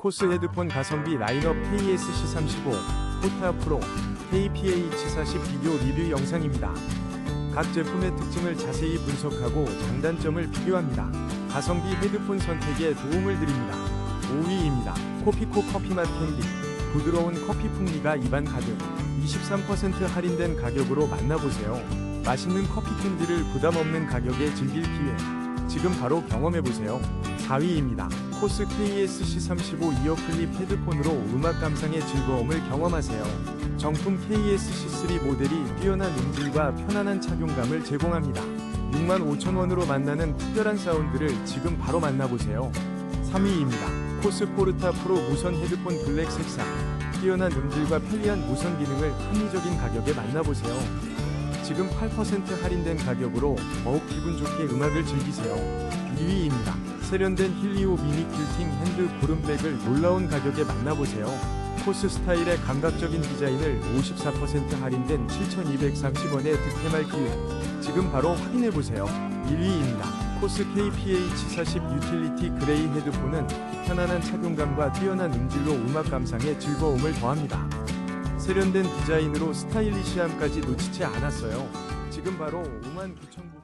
코스 헤드폰 가성비 라인업 KSC35, 포타 프로, KPH40 비교 리뷰 영상입니다. 각 제품의 특징을 자세히 분석하고 장단점을 비교합니다. 가성비 헤드폰 선택에 도움을 드립니다. 5위입니다. 코피코 커피맛 캔디. 부드러운 커피 풍미가 입안 가득. 23% 할인된 가격으로 만나보세요. 맛있는 커피 캔디를 부담 없는 가격에 즐길 기회. 지금 바로 경험해보세요. 4위입니다. 코스 KSC35 이어 클립 헤드폰으로 음악 감상의 즐거움을 경험하세요. 정품 KSC3 모델이 뛰어난 음질과 편안한 착용감을 제공합니다. 65,000원으로 만나는 특별한 사운드를 지금 바로 만나보세요. 3위입니다. 코스 포르타 프로 무선 헤드폰 블랙 색상. 뛰어난 음질과 편리한 무선 기능을 합리적인 가격에 만나보세요. 지금 8% 할인된 가격으로 더욱 기분 좋게 음악을 즐기세요. 2위입니다. 세련된 힐리오 미니 퀼팅 핸드 보름백을 놀라운 가격에 만나보세요. 코스 스타일의 감각적인 디자인을 54% 할인된 7,230원에 득템할 기회. 지금 바로 확인해보세요. 1위입니다. 코스 KPH40 유틸리티 그레이 헤드폰은 편안한 착용감과 뛰어난 음질로 음악 감상에 즐거움을 더합니다. 세련된 디자인으로 스타일리시함까지 놓치지 않았어요. 지금 바로 59,000원